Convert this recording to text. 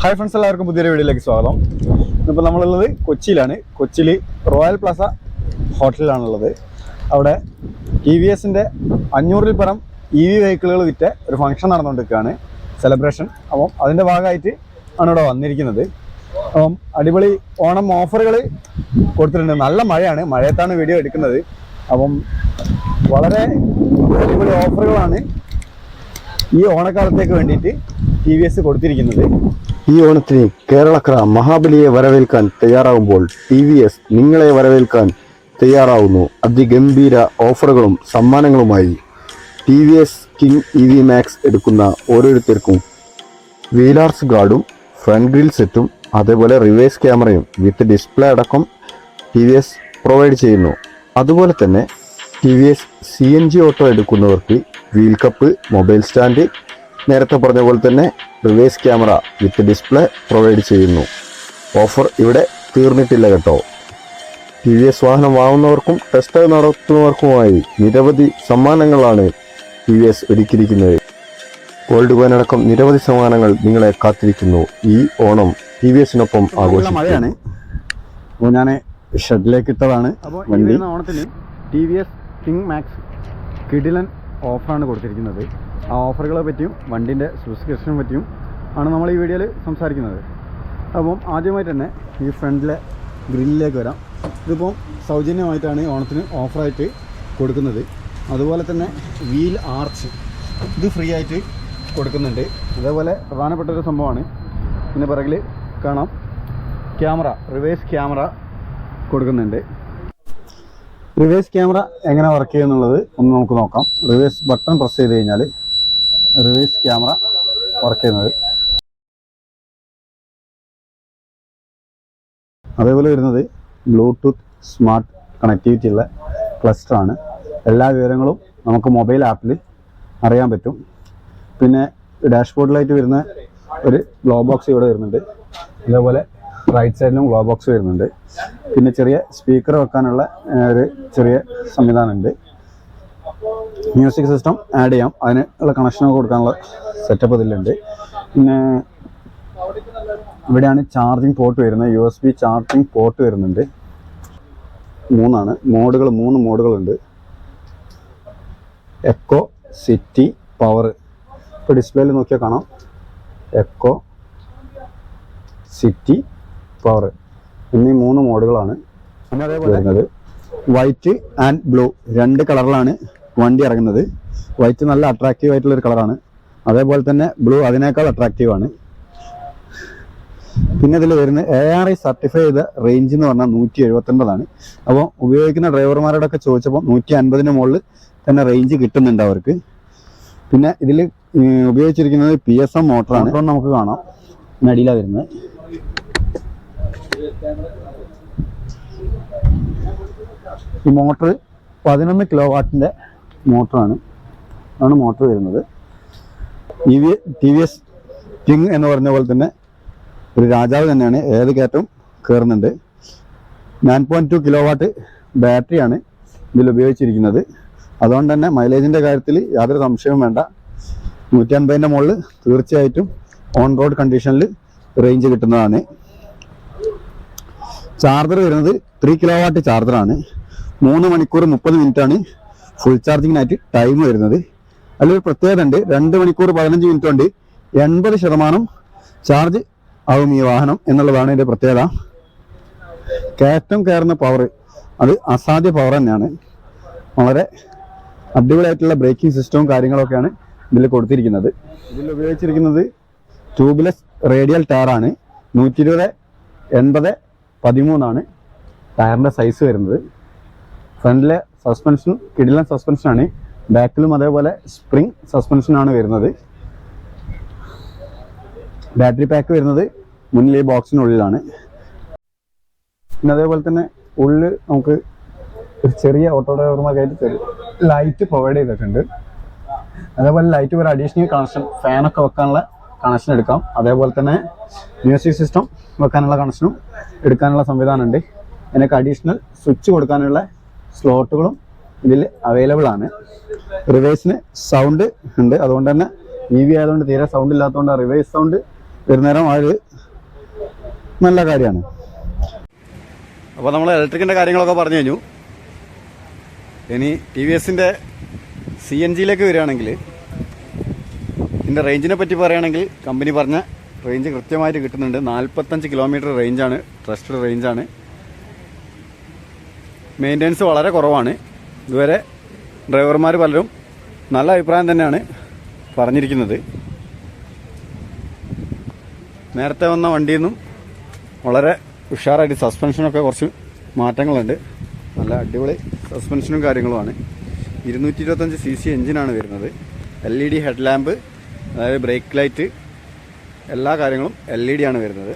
Hi friends എല്ലാവർക്കും പുതിയൊരു വീഡിയോയിലേക്ക് സ്വാഗതം. ഇപ്പോൾ നമ്മളുള്ളത് കൊച്ചിയിലാണ്. കൊച്ചിയിൽ റോയൽ പ്ലാസ ഹോട്ടലിലാണുള്ളത്. അവിടെ ടി വി എസിന്റെ അഞ്ഞൂറിൽ പരം ഇ വി വെഹിക്കിളുകൾ വിറ്റ ഒരു ഫംഗ്ഷൻ നടന്നുകൊണ്ടിരിക്കുകയാണ്. സെലിബ്രേഷൻ അപ്പം അതിന്റെ ഭാഗമായിട്ട് ആണ് ഇവിടെ വന്നിരിക്കുന്നത്. അപ്പം അടിപൊളി ഓണം ഓഫറുകൾ കൊടുത്തിട്ടുണ്ട്. നല്ല മഴയാണ്. മഴയത്താണ് വീഡിയോ എടുക്കുന്നത്. അപ്പം വളരെ അടിപൊളി ഓഫറുകളാണ് ഈ ഓണക്കാലത്തേക്ക് വേണ്ടിയിട്ട് ടി വി എസ് കൊടുത്തിരിക്കുന്നത്. ഈ ഓണത്തിന് കേരളക്കര മഹാബലിയെ വരവേൽക്കാൻ തയ്യാറാകുമ്പോൾ ടി വി എസ് നിങ്ങളെ വരവേൽക്കാൻ തയ്യാറാവുന്നു. അതിഗംഭീര ഓഫറുകളും സമ്മാനങ്ങളുമായി T V S king E V max എടുക്കുന്ന ഓരോരുത്തർക്കും വീലാർസ് ഗാർഡും ഫ്രണ്ട് ഗ്രിൽ സെറ്റും അതേപോലെ റിവേഴ്സ് ക്യാമറയും വിത്ത് ഡിസ്പ്ലേ അടക്കം ടി വി എസ് പ്രൊവൈഡ് ചെയ്യുന്നു. അതുപോലെ തന്നെ T V S C N G auto എടുക്കുന്നവർക്ക് വീൽ കപ്പ് മൊബൈൽ സ്റ്റാൻഡ് നേരത്തെ പറഞ്ഞ പോലെ തന്നെ reverse camera with display provide ചെയ്യുന്നു. ഓഫർ ഇവിടെ തീർന്നിട്ടില്ല കേട്ടോ. ടി വി എസ് വാഹനം വാങ്ങുന്നവർക്കും ടെസ്റ്റ് നടത്തുന്നവർക്കുമായി നിരവധി സമ്മാനങ്ങളാണ് ടി വി എസ് ഒരുക്കിയിരിക്കുന്നത്. ഗോൾഡ് കോയിൻ അടക്കം നിരവധി സമ്മാനങ്ങൾ നിങ്ങളെ കാത്തിരിക്കുന്നു. ഈ ഓണം ടി വി എസിനൊപ്പം ആഘോഷിക്കുകയാണ് അപ്പോൾ ഞാൻ ഷെഡിലേക്ക് ഇട്ടതാണ് വണ്ടി. ഓണത്തിന് T V S king max കിഡിലൻ ഓഫറാണ് കൊടുത്തിരിക്കുന്നത്. ആ ഓഫറുകളെ പറ്റിയും വണ്ടിന്റെ സ്പെസിഫിക്കേഷനെ പറ്റിയും ആണ് നമ്മൾ ഈ വീഡിയോയിൽ സംസാരിക്കുന്നത്. അപ്പം ആദ്യമായിട്ട് തന്നെ ഈ ഫ്രണ്ടിലെ ഗ്രില്ലിലേക്ക് വരാം. ഇതിപ്പം സൗജന്യമായിട്ടാണ് ഓണത്തിന് ഓഫറായിട്ട് കൊടുക്കുന്നത്. അതുപോലെ തന്നെ വീൽ ആർച്ച് ഇത് ഫ്രീ ആയിട്ട് കൊടുക്കുന്നുണ്ട്. അതേപോലെ പ്രധാനപ്പെട്ട ഒരു സംഭവമാണ്. പിന്നെ പിറകിൽ കാണാം. ക്യാമറ റിവേഴ്സ് ക്യാമറ കൊടുക്കുന്നുണ്ട്. റിവേഴ്സ് ക്യാമറ എങ്ങനെ വർക്ക് ചെയ്യുന്നുള്ളത് ഒന്ന് നമുക്ക് നോക്കാം. റിവേഴ്സ് ബട്ടൺ പ്രസ് ചെയ്ത് കഴിഞ്ഞാൽ റിവേഴ്സ് ക്യാമറ വർക്ക് ചെയ്യുന്നത്. അതേപോലെ വരുന്നത് ബ്ലൂടൂത്ത് സ്മാർട്ട് കണക്ടിവിറ്റി ഉള്ള ക്ലസ്റ്റർ ആണ്. എല്ലാ വിവരങ്ങളും നമുക്ക് മൊബൈൽ ആപ്പിൽ അറിയാൻ പറ്റും. പിന്നെ ഡാഷ്ബോർഡിലായിട്ട് വരുന്ന ഒരു ഗ്ലോ ബോക്സ് ഇവിടെ വരുന്നുണ്ട്. അതേപോലെ റൈറ്റ് സൈഡിലും ഗ്ലോ ബോക്സ് വരുന്നുണ്ട്. പിന്നെ ചെറിയ സ്പീക്കർ വെക്കാനുള്ള ഒരു ചെറിയ സംവിധാനമുണ്ട്. മ്യൂസിക് സിസ്റ്റം ആഡ് ചെയ്യാം. അതിന് ഉള്ള കണക്ഷൻ കൊടുക്കാനുള്ള സെറ്റപ്പ് ഇതിലുണ്ട്. പിന്നെ ഇവിടെയാണ് ചാർജിങ് പോർട്ട് വരുന്നത്. U S B charging port വരുന്നുണ്ട്. മൂന്നാണ്. മോഡുകൾ മൂന്ന് മോഡുകളുണ്ട്. എക്കോ സിറ്റി പവർ ഇപ്പോൾ ഡിസ്പ്ലേയിൽ നോക്കിയാൽ കാണാം. എക്കോ സിറ്റി പവർ എന്നീ മൂന്ന് മോഡുകളാണ് പിന്നെ അതേപോലെ വരുന്നത്. വൈറ്റ് ആൻഡ് ബ്ലൂ രണ്ട് കളറിലാണ് വണ്ടി ഇറങ്ങുന്നത്. വൈറ്റ് നല്ല അട്രാക്റ്റീവ് ആയിട്ടുള്ള ഒരു കളറാണ് അതേപോലെ തന്നെ ബ്ലൂ അതിനേക്കാൾ അട്രാക്റ്റീവ് ആണ്. പിന്നെ ഇതിൽ വരുന്ന എ ആർ ഐ സർട്ടിഫൈ ചെയ്ത റേഞ്ച് എന്ന് പറഞ്ഞാൽ നൂറ്റി എഴുപത്തൊൻപതാണ് അപ്പോൾ ഉപയോഗിക്കുന്ന ഡ്രൈവർമാരോടൊക്കെ ചോദിച്ചപ്പോൾ നൂറ്റി അൻപതിന് മുകളിൽ തന്നെ റേഞ്ച് കിട്ടുന്നുണ്ട് അവർക്ക്. പിന്നെ ഇതിൽ ഉപയോഗിച്ചിരിക്കുന്നത് പി എസ് എം മോട്ടറാണ് ഇപ്പോൾ നമുക്ക് കാണാം. നടിയിലാണ് വരുന്നത്. ഈ മോട്ടർ പതിനൊന്ന് കിലോ വാട്ടിന്റെ മോട്ടറാണ്. ആണ് മോട്ടർ വരുന്നത്. E V T V S king എന്ന് പറഞ്ഞ പോലെ തന്നെ ഒരു രാജാവ് തന്നെയാണ്. ഏത് കയറ്റവും കയറുന്നുണ്ട് nine point two kilowatt ബാറ്ററിയാണ് ഇതിൽ ഉപയോഗിച്ചിരിക്കുന്നത്. അതുകൊണ്ട് തന്നെ മൈലേജിന്റെ കാര്യത്തിൽ യാതൊരു സംശയവും വേണ്ട. നൂറ്റി അൻപതിന്റെ മുകളിൽ തീർച്ചയായിട്ടും ഓൺ റോഡ് കണ്ടീഷനിൽ റേഞ്ച് കിട്ടുന്നതാണ്. ചാർജർ വരുന്നത് ത്രീ കിലോ വാട്ട് ചാർജറാണ്. മൂന്ന് മണിക്കൂർ മുപ്പത് മിനിറ്റ് ആണ് ഫുൾ ചാർജിങ്ങിനായിട്ട് ടൈം വരുന്നത്. അതിലൊരു പ്രത്യേകത ഉണ്ട്. രണ്ട് മണിക്കൂർ പതിനഞ്ച് മിനിറ്റ് കൊണ്ട് എൺപത് ശതമാനം ചാർജ് ആവും ഈ വാഹനം എന്നുള്ളതാണ് ഇതിന്റെ പ്രത്യേകത. കയറ്റം കയറുന്ന പവർ അത് അസാധ്യ പവർ തന്നെയാണ്. വളരെ അടിപൊളിയായിട്ടുള്ള ബ്രേക്കിംഗ് സിസ്റ്റവും കാര്യങ്ങളൊക്കെയാണ് ഇതിൽ കൊടുത്തിരിക്കുന്നത്. ഇതിൽ ഉപയോഗിച്ചിരിക്കുന്നത് ട്യൂബ്ലെസ് റേഡിയൽ ടയറാണ് നൂറ്റി ഇരുപത് എൺപത് പതിമൂന്നാണ്. ടയറിന്റെ സൈസ് വരുന്നത്. ഫ്രണ്ടിലെ സസ്പെൻഷൻ കിടിലൻ സസ്പെൻഷനാണ് ബാക്കിലും അതേപോലെ സ്പ്രിംഗ് സസ്പെൻഷനാണ് വരുന്നത്. ബാറ്ററി പാക്ക് വരുന്നത് മുന്നിൽ ഈ ബോക്സിനുള്ളിലാണ് പിന്നെ അതേപോലെ തന്നെ ഉള്ളിൽ നമുക്ക് ഒരു ചെറിയ ഓട്ടോ ഡ്രൈവർമാർക്കായിട്ട് ചെറിയ ലൈറ്റ് പ്രൊവൈഡ് ചെയ്തിട്ടുണ്ട്. അതേപോലെ ലൈറ്റ് ഒരു അഡീഷണൽ കണക്ഷൻ ഫാനൊക്കെ വെക്കാനുള്ള കണക്ഷൻ എടുക്കാം. അതേപോലെ തന്നെ മ്യൂസിക് സിസ്റ്റം വെക്കാനുള്ള കണക്ഷനും എടുക്കാനുള്ള സംവിധാനമുണ്ട് അതിനൊക്കെ അഡീഷണൽ സ്വിച്ച് കൊടുക്കാനുള്ള സ്ലോട്ടുകളും ഇതിൽ അവൈലബിൾ ആണ്. റിവേഴ്സിന് സൗണ്ട് ഉണ്ട്. അതുകൊണ്ട് തന്നെ ഇ വി ആയതുകൊണ്ട് തീരെ സൗണ്ട് ഇല്ലാത്തതുകൊണ്ട് റിവേഴ്സ് സൗണ്ട് വരുന്നേരം ഒരു നല്ല കാര്യമാണ്. അപ്പോൾ നമ്മൾ ഇലക്ട്രിക്കിന്റെ കാര്യങ്ങളൊക്കെ പറഞ്ഞു കഴിഞ്ഞു. ഇനി ടി വി എസിന്റെ സി എൻ ജിയിലേക്ക് വരികയാണെങ്കിൽ ഇതിന്റെ റേഞ്ചിനെ പറ്റി പറയുകയാണെങ്കിൽ കമ്പനി പറഞ്ഞ റേഞ്ച് കൃത്യമായിട്ട് കിട്ടുന്നുണ്ട്. നാൽപ്പത്തഞ്ച് കിലോമീറ്റർ റേഞ്ചാണ് ട്രസ്റ്റഡ് റേഞ്ചാണ് മെയിന്റെനൻസ് വളരെ കുറവാണ്. ഇതുവരെ ഡ്രൈവർമാർ പലരും നല്ല അഭിപ്രായം തന്നെയാണ് പറഞ്ഞിരിക്കുന്നത്. നേരത്തെ വന്ന വണ്ടിയിൽ നിന്നും വളരെ ഉഷാറായിട്ട് സസ്പെൻഷനൊക്കെ കുറച്ച് മാറ്റങ്ങളുണ്ട്. നല്ല അടിപൊളി സസ്പെൻഷനും കാര്യങ്ങളുമാണ്. ഇരുന്നൂറ്റി ഇരുപത്തഞ്ച് സി സി എഞ്ചിനാണ് വരുന്നത്. L E D head lamp അതായത് ബ്രേക്ക് ലൈറ്റ് എല്ലാ കാര്യങ്ങളും എൽ ഇ ഡി ആണ് വരുന്നത്.